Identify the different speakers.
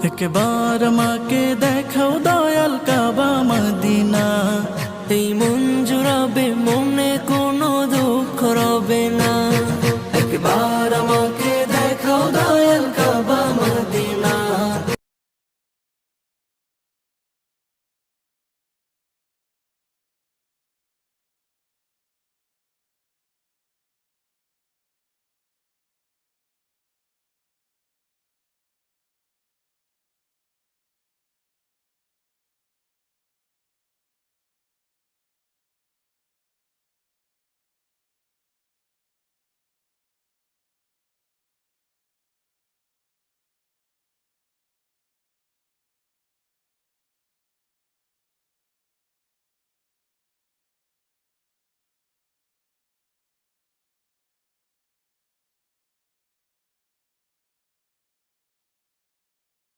Speaker 1: একবার মাকে দেখাও দয়াল কাবা মদিনা
Speaker 2: এই মন মনে কোনো দুঃখ রবে না একবার মা